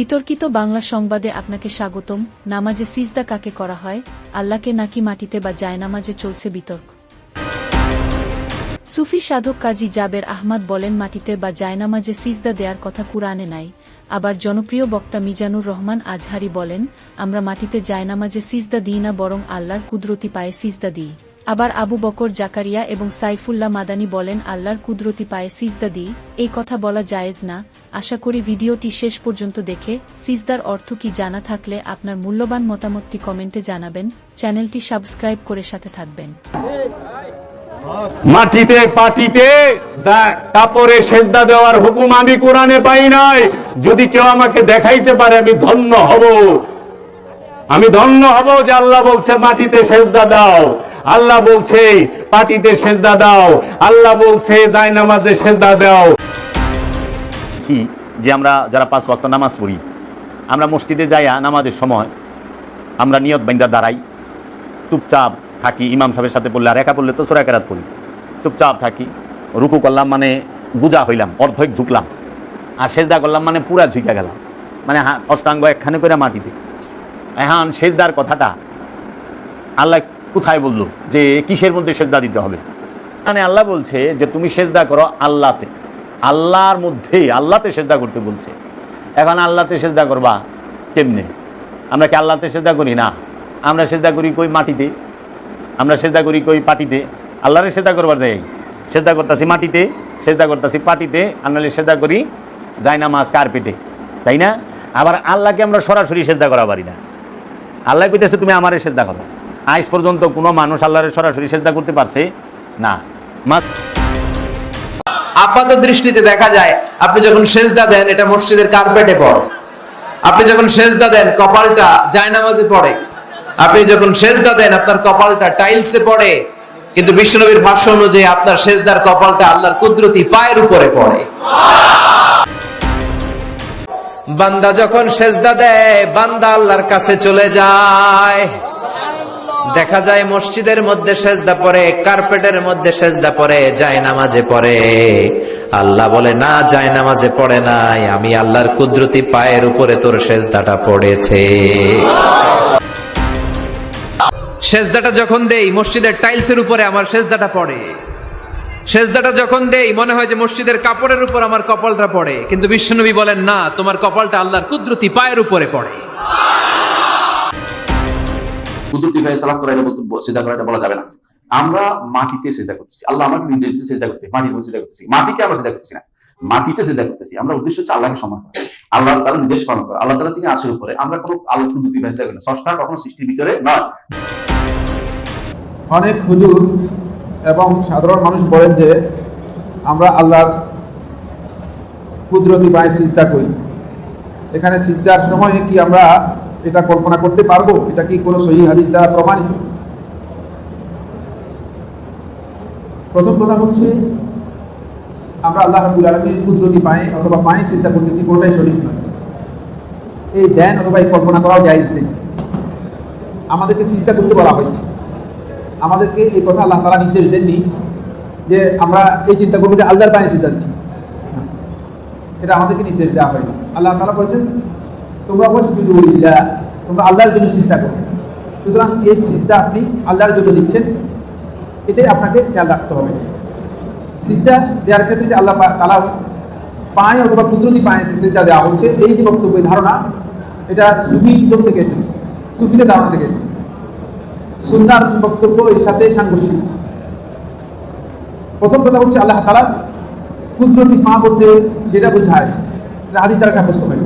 বিতর্কিত বাংলা সংবাদে আপনাকে স্বাগতম। নামাজে সিজদা কাকে করা হয়? আল্লাহকে নাকি মাটিতে বা জায়নামাজে চলছে বিতর্ক? সুফি সাধক কাজী জাবের আহমদ বলেন, মাটিতে বা জায়নামাজে সিজদা দেয়ার কথা কুরআনে নাই। আবার জনপ্রিয় বক্তা মিজানুর রহমান আজহারি বলেন, আমরা মাটিতে জায়নামাজে সিজদা দিই না, বরং আল্লাহর কুদরতি পায়ে সিজদা দিই। আবার আবু বকর জাকারিয়া এবং সাইফুল্লাহ মাদানি বলেন, আল্লাহর কুদরতি পায়ে সিজদা দিই। এই কথা বলা জায়েজ না। আশা করি ভিডিওটি শেষ পর্যন্ত দেখে সিজদার অর্থ কি জানা থাকলে আপনার মূল্যবান মতামতটি কমেন্টে জানাবেন। চ্যানেলটি সাবস্ক্রাইব করে সাথে থাকবেন। মাটিতে, পাটিতে কাপড়ে সেজদা দেওয়ার হুকুম আমি কোরআনে পাই নাই। যদি কেউ আমাকে দেখাইতে পারে, আমি ধন্য হব। আমি ধন্য হব যে আল্লাহ বলছে, মাটিতে সেজদা দাও। আল্লাহ বলছে, পাটিতে সেজদা দাও। আল্লাহ বলছে যায় নামাজে সেজদা দাও। কি? যে আমরা যারা পাঁচ ওয়াক্ত নামাজ পড়ি, আমরা মসজিদে যাইয়া নামাজের সময় আমরা নিয়ত বাইন্দা দাঁড়াই। চুপচাপ থাকি, ইমাম সাহেবের সাথে পড়লে আর একা পড়লে তো সোরা কেরাত পড়ি। চুপচাপ থাকি। রুকু করলাম মানে গুজা হইলাম, অর্ধেক ঝুঁকলাম। আর সেজদা করলাম মানে পুরা ঝুঁকে গেলাম। মানে অষ্টাঙ্গ একখানে করে মাটিতে। এখন সেজদার কথাটা আল্লাহ কোথায় বলল যে কিসের মধ্যে সেজদা দিতে হবে? মানে আল্লাহ বলছে যে তুমি সেজদা করো আল্লাহতে আল্লাহর মধ্যে আল্লাহতে সেজদা করতে বলছে। এখন আল্লাহতে সেজদা করবা কেমনে? আমরা কি আল্লাহতে সেজদা করি? না। আমরা সেজদা করি কই মাটিতে? আমরা সেজদা করি কই পাটিতে? আল্লাহরে সেজদা করবার যাই সেজদা করতেছি মাটিতে, সেজদা করতেছি পাটিতে আমরা সেজদা করি যাই না মাছ কার্পেটে। তাই না? আবার আল্লাহকে আমরা সরাসরি সেজদা করা পারি না। আল্লাহ কইতেছে, তুমি আমারে সেজদা করো। আজ পর্যন্ত কোনো মানুষ আল্লাহরে সরাসরি সেজদা করতে পারছে না। আপাত দৃষ্টিতে দেখা যায়, আপনি যখন সেজদা দেন, এটা মসজিদের কার্পেটে পড়ে। আপনি যখন সেজদা দেন, কপালটা জায়নামাজে পড়ে। আপনি যখন সেজদা দেন, আপনার কপালটা টাইলসে পড়ে। কিন্তু বিশ্বনবীর ভাষ্য অনুযায়ী আপনার সেজদার কপালটা আল্লাহর কুদরতি পায়ের উপরে পড়ে। বান্দা যখন সেজদা দেয়, বান্দা আল্লাহর কাছে চলে যায়। দেখা যায় মসজিদের মধ্যে সেজদা পড়ে, কার্পেটের মধ্যে সেজদা পড়ে যায় নামাজে পড়ে। আল্লাহ বলে, না যায় নামাজে পড়ে নাই। আমি আল্লাহর কুদরতি পায়ের উপরে তোর সেজদাটা পড়েছে। সেজদাটা যখন দেই, মসজিদের টাইলসের উপরে আমার সেজদাটা পড়ে। সেজদাটা যখন দেই মনে হয় যে মসজিদের কাপড়ের উপর আমার কপালটা পড়ে। কিন্তু বিশ্বনবী বলেন না তোমার কপালটা আল্লাহর কুদরতি পায়ের উপরে পড়ে। কুদরতি ভাই সালাম করে বলতে সিদ্ধা করা এটা বলা যাবে না। আমরা মাটিতে সিদ্ধা করতেছি। আল্লাহ আমাকে নিজে সিদ্ধা করছি মাটির উপর সিদ্ধা করতেছি। মাটিকে আমরা সিদ্ধা করতেছি না। মাটিতে সিদ্ধা করতেছি। আমরা উদ্দেশ্য হচ্ছে আল্লাহকে সম্মান করা। আল্লাহ তারা নির্দেশ পালন করা। আল্লাহ তালা তিনি আসের উপরে। আমরা কোনো আল্লাহ কুদরতি ভাই সিদ্ধা করি না। কখনো সৃষ্টির ভিতরে নয় অনেক হুজুর এবং সাধারণ মানুষ বলেন যে, আমরা আল্লাহর কুদরতি পায়ে সিজদা করি। এখানে সিজদার সময় কি আমরা এটা কল্পনা করতে পারব? এটা কি কোনো সহি হাদিস দ্বারা প্রমাণিত? প্রথম কথা হচ্ছে, আমরা আল্লাহ রাবুল আলমীর কুদরতি পায়ে অথবা পায়ে সিজদা করতেছি কোনোটাই সঠিক নয়। এই ধ্যান অথবা এই কল্পনা করাও জায়জ নেই। আমাদেরকে সিজদা করতে বলা হয়েছে। আমাদেরকে এই কথা আল্লাহ তারা নির্দেশ দেননি যে আমরা এই চিন্তা করব যে আল্লাহর পায়ে সিদ্ধা দিচ্ছি এটা আমাদেরকে নির্দেশ দেওয়া হয়নি। আল্লাহ তারা বলেছেন, তোমরা বলছো যদি উলিল্লাহ তোমরা আল্লাহর জন্য সিজদা করো। সুতরাং এই সিজদা আপনি আল্লাহর জন্য দিচ্ছেন। এটাই আপনাকে খেয়াল রাখতে হবে। সিজদা দেওয়ার ক্ষেত্রে যে আল্লাহ তালা পায়ে অথবা কুদরতি পায়ে সিজদা দেওয়া হচ্ছে, এই যে বক্তব্য ধারণা, এটা সুফি ইজম থেকে এসেছে। সুফিদের ধারণা থেকে এসেছে। সুন্নার বক্তব্য এর সাথে সাংঘর্ষিক। প্রথম কথা হচ্ছে আল্লাহ তালা কুদরতি ফা বলতে যেটা বোঝায় হাদিস দ্বারা সাব্যস্ত হয়।